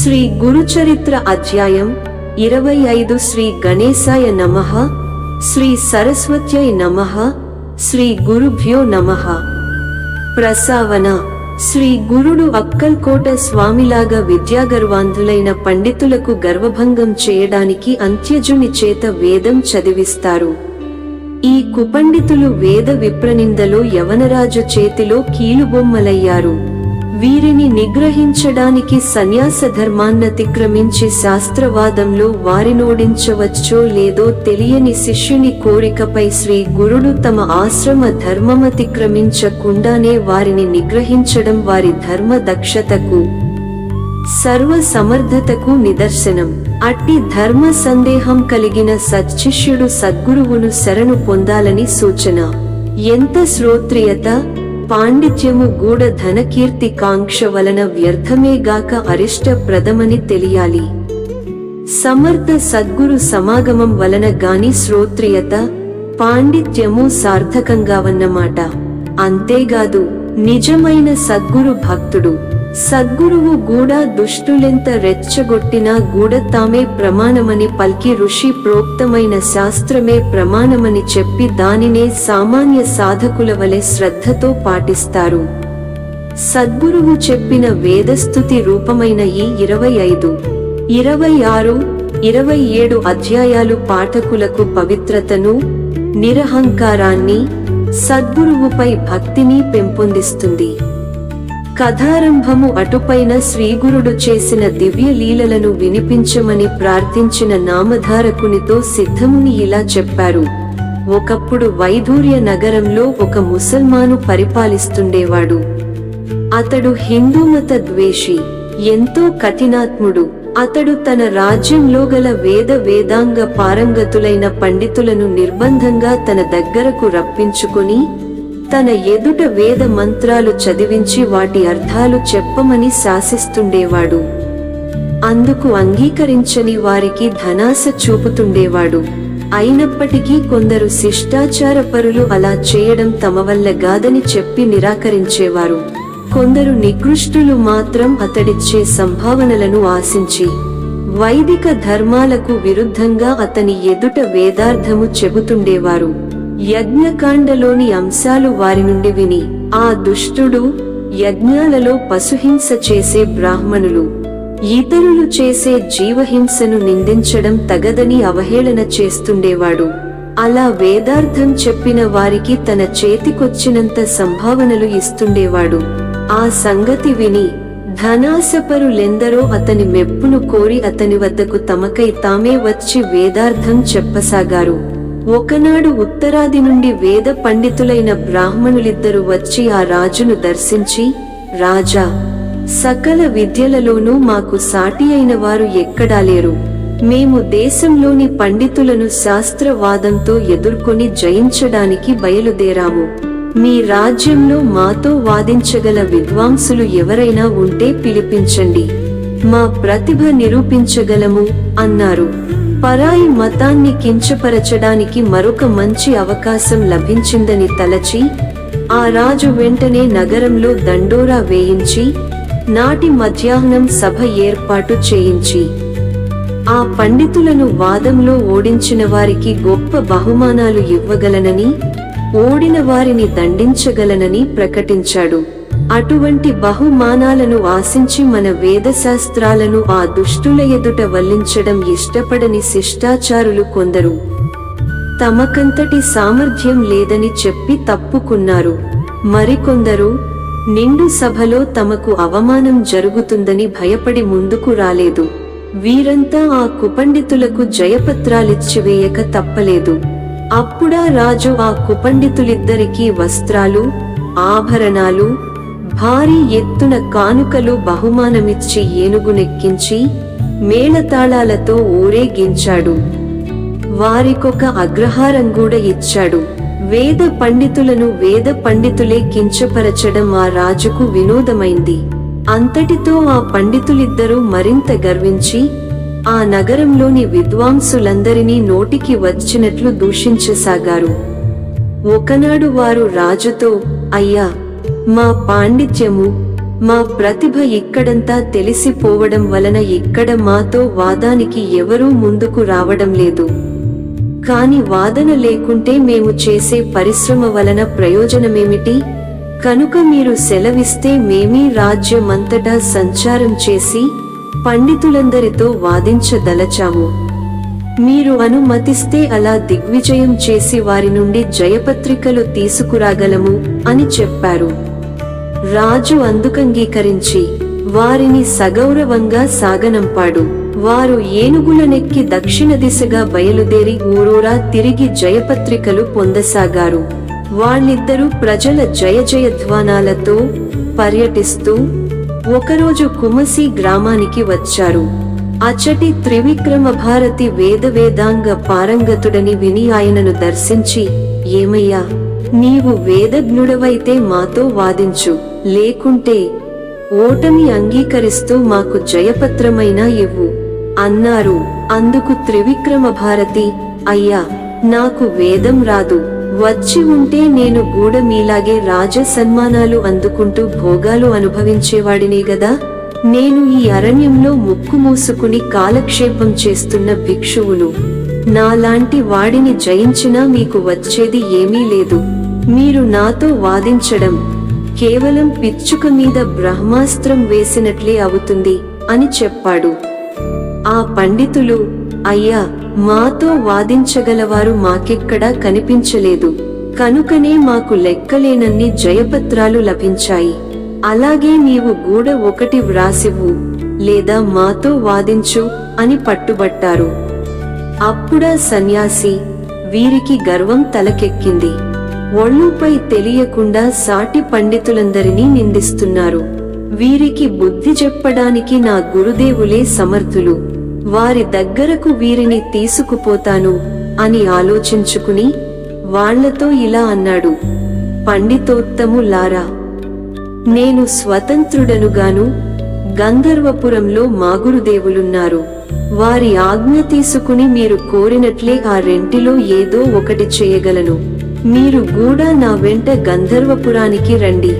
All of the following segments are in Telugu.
శ్రీ గురుచరిత్ర అధ్యాయం ఇరవై ఐదు శ్రీ గణేశాయ నమః శ్రీ సరస్వత్యై నమః శ్రీ గురుభ్యో నమః. ప్రసావన శ్రీ గురుడు అక్కల్కోట స్వామిలాగా విద్యాగర్వాంధులైన పండితులకు గర్వభంగం చేయడానికి అంత్యజుని చేత వేదం చదివిస్తారు. ఈ కుపండితులు వేద విప్రనిందలో యవనరాజు చేతిలో కీలుబొమ్మలయ్యారు. వీరిని నిగ్రహించడానికి సన్యాస ధర్మాన్నతిక్రమించి శాస్త్రవాదంలో వారినోడించవచ్చో లేదో తెలియని శిష్యుని కోరికపై శ్రీ గురుడు తమ ఆశ్రమ ధర్మమతిక్రమించకుండానే వారిని నిగ్రహించడం వారి ధర్మ దక్షతకు సర్వ సమర్థతకు నిదర్శనం. అట్టి ధర్మ సందేహం కలిగిన సచ్చిష్యుడు సద్గురువును శరణు పొందాలని సూచన. ఎంత శ్రోత్రియత పాండిత్యము గూఢ ధనకీర్తి కాంక్ష వలన వ్యర్థమేగాక అరిష్ట ప్రదమని తెలియాలి. సమర్థ సద్గురు సమాగమం వలన గాని శ్రోత్రియత పాండిత్యము సార్థకంగావన్నమాట అంతేగాదు నిజమైన సద్గురు భక్తుడు సద్గురువు గూడా దుష్టులెంత రెచ్చగొట్టినా గూడ తామే ప్రమాణమని పల్కి ఋషి ప్రోక్తమైన శాస్త్రమే ప్రమాణమని చెప్పి దానినే సామాన్య సాధకుల వలె శ్రద్ధతో పాటిస్తారు. సద్గురువు చెప్పిన వేదస్థుతి రూపమైన ఈ ఇరవై ఐదు ఇరవై ఆరు ఇరవై ఏడు అధ్యాయాలు పాఠకులకు పవిత్రతను నిరహంకారాన్ని సద్గురువుపై భక్తిని పెంపొందిస్తుంది. కథారంభము అటుపైన శ్రీగురుడు చేసిన దివ్య లీలలను వినిపించమని ప్రార్థించిన నామధారకునితో సిద్ధముని ఇలా చెప్పారు. ఒకప్పుడు వైధూర్య నగరంలో ఒక ముసల్మాను పరిపాలిస్తుండేవాడు. అతడు హిందూమత ద్వేషి ఎంతో కఠినాత్ముడు. అతడు తన రాజ్యంలో గల వేద వేదాంగ పారంగతులైన పండితులను నిర్బంధంగా తన దగ్గరకు రప్పించుకొని తన ఎదుట వేద మంత్రాలు చదివించి వాటి అర్థాలు చెప్పమని శాసిస్తుండేవాడు. అందుకు అంగీకరించని వారికి ధనాస చూపుతుండేవాడు. అయినప్పటికీ కొందరు శిష్టాచారపరులు అలా చేయడం తమ వల్ల గాదని చెప్పి నిరాకరించేవారు. కొందరు నికృష్టులు మాత్రం అతడిచ్చే సంభావనలను ఆశించి వైదిక ధర్మాలకు విరుద్ధంగా అతని ఎదుట వేదార్థము చెబుతుండేవారు. యజ్ఞకాండలోని అంశాలు వారి నుండి విని ఆ దుష్టుడు యజ్ఞాలలో పశుహింస చేసే బ్రాహ్మణులు ఇతరులు చేసే జీవహింసను నిందించడం తగదని అవహేళన చేస్తుండేవాడు. అలా వేదార్థం చెప్పిన వారికి తన చేతికొచ్చినంత సంభావనలు ఇస్తుండేవాడు. ఆ సంగతి విని ధనాశపరులెందరో అతని మెప్పును కోరి అతని వద్దకు తమకై తామే వచ్చి వేదార్థం చెప్పసాగారు. ఒకనాడు ఉత్తరాది నుండి వేద పండితులైన బ్రాహ్మణులిద్దరు వచ్చి ఆ రాజును దర్శించి రాజా సకల విద్యలలోనూ మాకు సాటి అయిన వారు ఎక్కడా లేరు. మేము దేశంలోని పండితులను శాస్త్రవాదంతో ఎదుర్కొని జయించడానికి బయలుదేరాము. మీ రాజ్యంలో మాతో వాదించగల విద్వాంసులు ఎవరైనా ఉంటే పిలిపించండి. మా ప్రతిభ నిరూపించగలము అన్నారు. పరాయి మతాన్ని కించపరచడానికి మరొక మంచి అవకాశం లభించిందని తలచి ఆ రాజు వెంటనే నగరంలో దండోరా వేయించి నాటి మధ్యాహ్నం సభ ఏర్పాటు చేయించి ఆ పండితులను వాదంలో ఓడించిన వారికి గొప్ప బహుమానాలు ఇవ్వగలనని ఓడిన వారిని దండించగలనని ప్రకటించాడు. అటువంటి బహుమానాలను ఆశించి మన వేదశాస్త్రాలను ఆ దుష్టుల ఎదుట వల్లించడం ఇష్టపడని శిష్టాచారులు కొందరు. తమకంతటి సామర్థ్యం లేదని చెప్పి తప్పుకున్నారు. మరికొందరు నిండు సభలో తమకు అవమానం జరుగుతుందని భయపడి ముందుకు రాలేదు. వీరంతా ఆ కుపండితులకు జయపత్రాలిచ్చివేయక తప్పలేదు. అప్పుడా రాజు ఆ కుపండితులిద్దరికీ వస్త్రాలు ఆభరణాలు భారీ ఎత్తున కానుకలు బహుమానమిచ్చి ఏనుగునెక్కించి మేళతాళాలతో ఊరేగించాడు వారికొక అగ్రహారం కూడా ఇచ్చాడు. వేద పండితులను వేద పండితులే కించపరచడం ఆ రాజుకు వినోదమైంది. అంతటితో ఆ పండితులిద్దరూ మరింత గర్వించి ఆ నగరంలోని విద్వాంసులందరినీ నోటికి వచ్చినట్లు దూషించసాగారు. ఒకనాడు వారు రాజుతో అయ్యా మా పాండిత్యము మా ప్రతిభ ఇక్కడంతా తెలిసిపోవడం వలన ఇక్కడ మాతో వాదానికి ఎవరూ ముందుకు రావడం లేదు. కాని వాదన లేకుంటే మేము చేసే పరిశ్రమ వలన ప్రయోజనమేమిటి? కనుక మీరు సెలవిస్తే మేమీ రాజ్యమంతటా సంచారం చేసి పండితులందరితో వాదించదలచాము. మీరు అనుమతిస్తే అలా దిగ్విజయం చేసి వారి నుండి జయపత్రికలు తీసుకురాగలము అని చెప్పారు. రాజు అందుకంగీకరించి వారిని సగౌరవంగా సాగనంపాడు. వారు ఏనుగులనెక్కి దక్షిణ దిశగా బయలుదేరి ఊరూరా తిరిగి జయపత్రికలు పొందసాగారు. వాళ్ళిద్దరూ ప్రజల జయ జయధ్వానాలతో పర్యటిస్తూ ఒకరోజు కుమసి గ్రామానికి వచ్చారు. అచ్చటి త్రివిక్రమ భారతి వేద వేదాంగ పారంగతుడని విని ఆయనను దర్శించి ఏమయ్యా నీవు వేదజ్ఞుడవైతే మాతో వాదించు లేకుంటే ఓటమి అంగీకరిస్తూ మాకు జయపత్రమైనా ఇవ్వు అన్నారు. అందుకు త్రివిక్రమ భారతి అయ్యా నాకు వేదం రాదు వచ్చి ఉంటే నేను గూడ మీలాగే రాజ సన్మానాలు అందుకుంటూ భోగాలు అనుభవించేవాడినే గదా? నేను ఈ అరణ్యంలో ముక్కు మూసుకుని కాలక్షేపం చేస్తున్న భిక్షువును. నాలాంటి వాడిని జయించినా మీకు వచ్చేది ఏమీ లేదు. మీరు నాతో వాదించడం కేవలం పిచ్చుక మీద బ్రహ్మాస్త్రం వేసినట్లే అవుతుంది అని చెప్పాడు. ఆ పండితులు అయ్యా మాతో వాదించగలవారు మాకెక్కడా కనిపించలేదు. కనుకనే మాకు లెక్కలేనన్ని జయపత్రాలు లభించాయి. అలాగే నీవు గూడ ఒకటి వ్రాసివు లేదా మాతో వాదించు అని పట్టుబట్టారు. అప్పుడా సన్యాసి వీరికి గర్వం తలకెక్కింది. ఒళ్ళుపై తెలియకుండా సాటి పండితులందరినీ నిందిస్తున్నారు. వీరికి బుద్ధి చెప్పడానికి నా గురుదేవులే సమర్థులు. వారి దగ్గరకు వీరిని తీసుకుపోతాను అని ఆలోచించుకుని వాళ్ళతో ఇలా అన్నాడు పండితోత్తములారా నేను స్వతంత్రుడనుగాను గంధర్వపురంలో మా గురుదేవులున్నారు. వారి ఆజ్ఞ తీసుకుని మీరు కోరినట్లే ఆ రెంటిలో ఏదో ఒకటి చేయగలను. మీరు కూడా నా వెంట గంధర్వపురానికి రండి.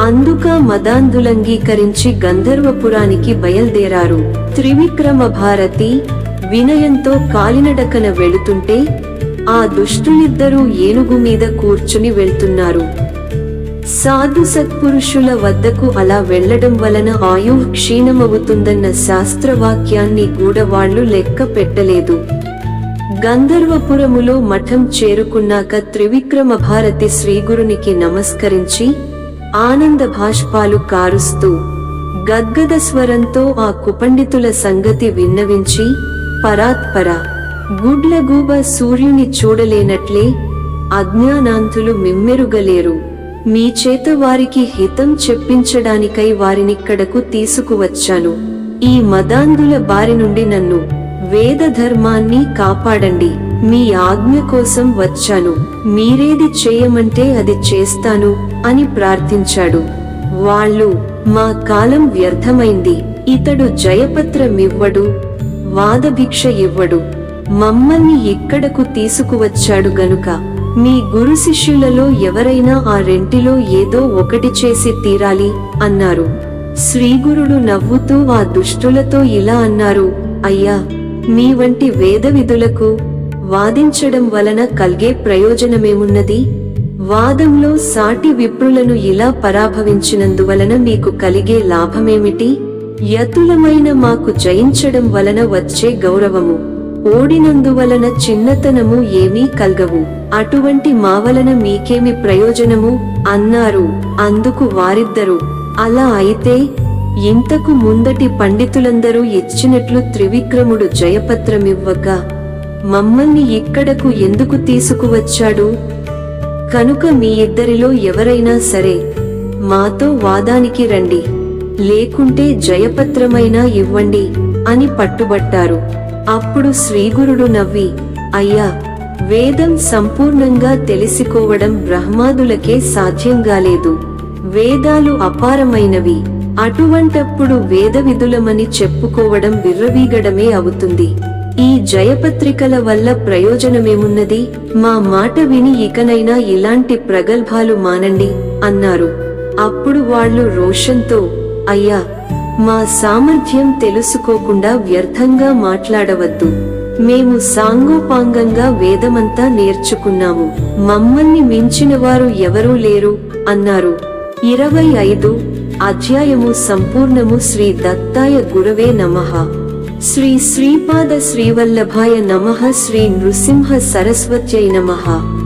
అందుక మదాంధులంగీకరించి గంధర్వపురానికి బయల్దేరారు. త్రివిక్రమ భారతి వినయంతో కాలినడకన వెళుతుంటే ఆ దుష్టులిద్దరూ ఏనుగు మీద కూర్చుని వెళ్తున్నారు. సాధు సత్పురుషుల వద్దకు అలా వెళ్ళడం వలన ఆయు క్షీణమవుతుందన్న శాస్త్రవాక్యాన్ని కూడా వాళ్ళు లెక్క పెట్టలేదు. గంధర్వపురములో మఠం చేరుకున్నాక త్రివిక్రమ భారతి శ్రీగురునికి నమస్కరించి ఆనంద భాష్పాలు కారుస్తూ గద్గద స్వరంతో ఆ కుపండితుల సంగతి విన్నవించి పరాత్పర గుడ్లగూబ సూర్యుని చూడలేనట్లే అజ్ఞానాంతులు మిమ్మెరుగలేరు. మీ చేత వారికి హితం చెప్పించడానికై వారినిక్కడకు తీసుకువచ్చాను. ఈ మదాంధుల బారి నుండి నన్ను వేద ధర్మాన్ని కాపాడండి. మీ ఆజ్ఞ కోసం వచ్చాను. మీరేది చేయమంటే అది చేస్తాను అని ప్రార్థించాడు. వాళ్ళు మా కాలం వ్యర్థమైంది. ఇతడు జయపత్రమివ్వడు వాదభిక్ష ఇవ్వడు. మమ్మల్ని ఇక్కడకు తీసుకువచ్చాడు గనుక మీ గురు శిష్యులలో ఎవరైనా ఆ రెంటిలో ఏదో ఒకటి చేసి తీరాలి అన్నారు. శ్రీగురుడు నవ్వుతూ ఆ దుష్టులతో ఇలా అన్నారు అయ్యా మీ వంటి వేద విధులకు వాదించడం వలన కలిగే ప్రయోజనమేమున్నది? వాదంలో సాటి విప్రులను ఇలా పరాభవించినందువలన మీకు కలిగే లాభమేమిటి? యతులమైన మాకు జయించడం వలన వచ్చే గౌరవము. ఓడినందువలన చిన్నతనము ఏమీ కల్గవు. అటువంటి మా వలన మీకేమి ప్రయోజనము? అన్నారు. అందుకు వారిద్దరు అలా అయితే ఇంతకు ముందటి పండితులందరూ ఇచ్చినట్లు త్రివిక్రముడు జయపత్రమివ్వక మమ్మల్ని ఇక్కడకు ఎందుకు తీసుకువచ్చాడు? కనుక మీ ఇద్దరిలో ఎవరైనా సరే మాతో వాదానికి రండి. లేకుంటే జయపత్రమైనా ఇవ్వండి అని పట్టుబట్టారు. అప్పుడు శ్రీగురుడు నవ్వి అయ్యా వేదం సంపూర్ణంగా తెలిసికోవడం బ్రహ్మాదులకే సాధ్యం కాలేదు వేదాలు అపారమైనవి. అటువంటప్పుడు వేద విధులమని చెప్పుకోవడం విర్రవీగడమే అవుతుంది. ఈ జయపత్రికల వల్ల ప్రయోజనమేమున్నది? మా మాట విని ఇకనైనా ఇలాంటి ప్రగల్భాలు మానండి అన్నారు. అప్పుడు వాళ్ళు రోషంతో అయ్యా మా సామర్థ్యం తెలుసుకోకుండా వ్యర్థంగా మాట్లాడవద్దు. మేము సాంగోపాంగంగా వేదమంతా నేర్చుకున్నాము. మమ్మల్ని మించిన వారు ఎవరూ లేరు అన్నారు. ఇరవై ఐదు అధ్యాయము సంపూర్ణము శ్రీ దత్తాయ గురవే నమః. శ్రీ శ్రీపాద శ్రీవల్లభాయ నమః. శ్రీ నృసింహ సరస్వత్యై నమః.